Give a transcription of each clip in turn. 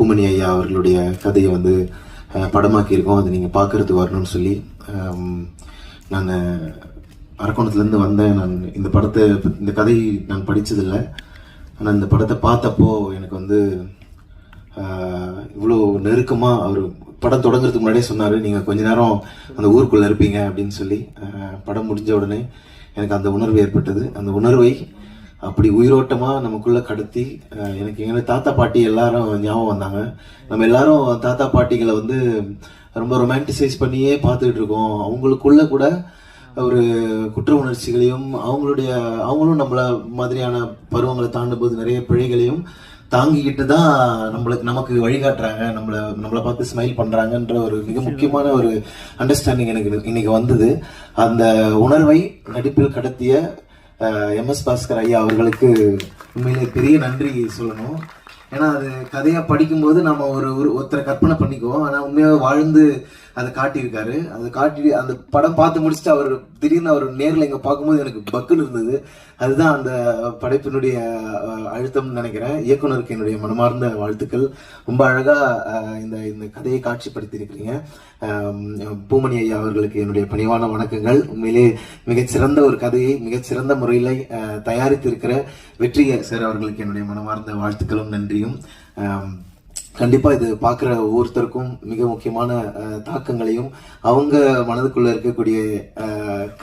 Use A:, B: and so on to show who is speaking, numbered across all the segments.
A: பூமணி ஐயா அவர்களுடைய கதையை வந்து படமாக்கியிருக்கோம். அது நீங்கள் பார்க்கறதுக்கு வரணும்னு சொல்லி நான் அரக்கோணத்துலேருந்து வந்தேன். நான் இந்த படத்தை இந்த கதை நான் படித்ததில்லை ஆனால் இந்த படத்தை பார்த்தப்போ எனக்கு வந்து இவ்வளோ நெருக்கமாக அவர் படம் தொடங்குறதுக்கு முன்னாடியே சொன்னார் நீங்கள் கொஞ்ச நேரம் அந்த ஊருக்குள்ளே இருப்பீங்க அப்படின்னு சொல்லி படம் முடிஞ்ச உடனே எனக்கு அந்த உணர்வு ஏற்பட்டது. அந்த உணர்வை அப்படி உயிரோட்டமாக நமக்குள்ளே கடத்தி எனக்கு எங்கள் தாத்தா பாட்டி எல்லாரும் ஞாபகம் வந்தாங்க. நம்ம எல்லாரும் தாத்தா பாட்டிகளை வந்து ரொம்ப ரொமான்டிசைஸ் பண்ணியே பார்த்துக்கிட்டு இருக்கோம். அவங்களுக்குள்ள கூட ஒரு குற்ற உணர்ச்சிகளையும் அவங்களுடைய அவங்களும் நம்மள மாதிரியான பருவங்களை தாண்டும் போது நிறைய பிழைகளையும் தாங்கிக்கிட்டு தான் நம்மளுக்கு நமக்கு வழிகாட்டுறாங்க. நம்மள நம்மளை பார்த்து ஸ்மைல் பண்றாங்கன்ற ஒரு மிக முக்கியமான ஒரு அண்டர்ஸ்டாண்டிங் எனக்கு இன்னைக்கு வந்தது. அந்த உணர்வை நடிப்பில் கடத்திய எம் எஸ் பாஸ்கர் ஐயா அவர்களுக்கு உண்மையிலே பெரிய நன்றி சொல்லணும். ஏன்னா அது கதையாக படிக்கும்போது நம்ம ஒரு ஒரு ஒருத்தரை கற்பனை பண்ணிக்குவோம். ஆனால் உண்மையாக வாழ்ந்து அதை காட்டியிருக்காரு. அதை காட்டி அந்த படம் பார்த்து முடிச்சுட்டு அவர் திடீர்னு அவர் நேரில் இங்கே பார்க்கும்போது எனக்கு பக்குன்னு இருந்தது. அதுதான் அந்த படைப்பினுடைய அழுத்தம்னு நினைக்கிறேன். இயக்குனருக்கு என்னுடைய மனமார்ந்த வாழ்த்துக்கள். ரொம்ப அழகாக இந்த இந்த கதையை காட்சிப்படுத்தியிருக்கிறீங்க. பூமணி ஐயா அவர்களுக்கு என்னுடைய பணிவான வணக்கங்கள். உண்மையிலே மிகச்சிறந்த ஒரு கதையை மிகச்சிறந்த முறையில் தயாரித்திருக்கிற வெற்றி சார் அவர்களுக்கு என்னுடைய மனமார்ந்த வாழ்த்துக்களும் நன்றியும். கண்டிப்பாக இது பார்க்குற ஒவ்வொருத்தருக்கும் மிக முக்கியமான தாக்கங்களையும் அவங்க மனதுக்குள்ளே இருக்கக்கூடிய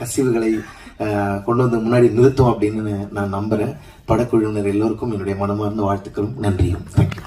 A: கசிவுகளை கொண்டு வந்து முன்னாடி நிறுத்தும் அப்படின்னு நான் நம்புகிறேன் படக்குழுவினர் எல்லோருக்கும் என்னுடைய மனமார்ந்த வாழ்த்துக்களும் நன்றியும். தேங்க்யூ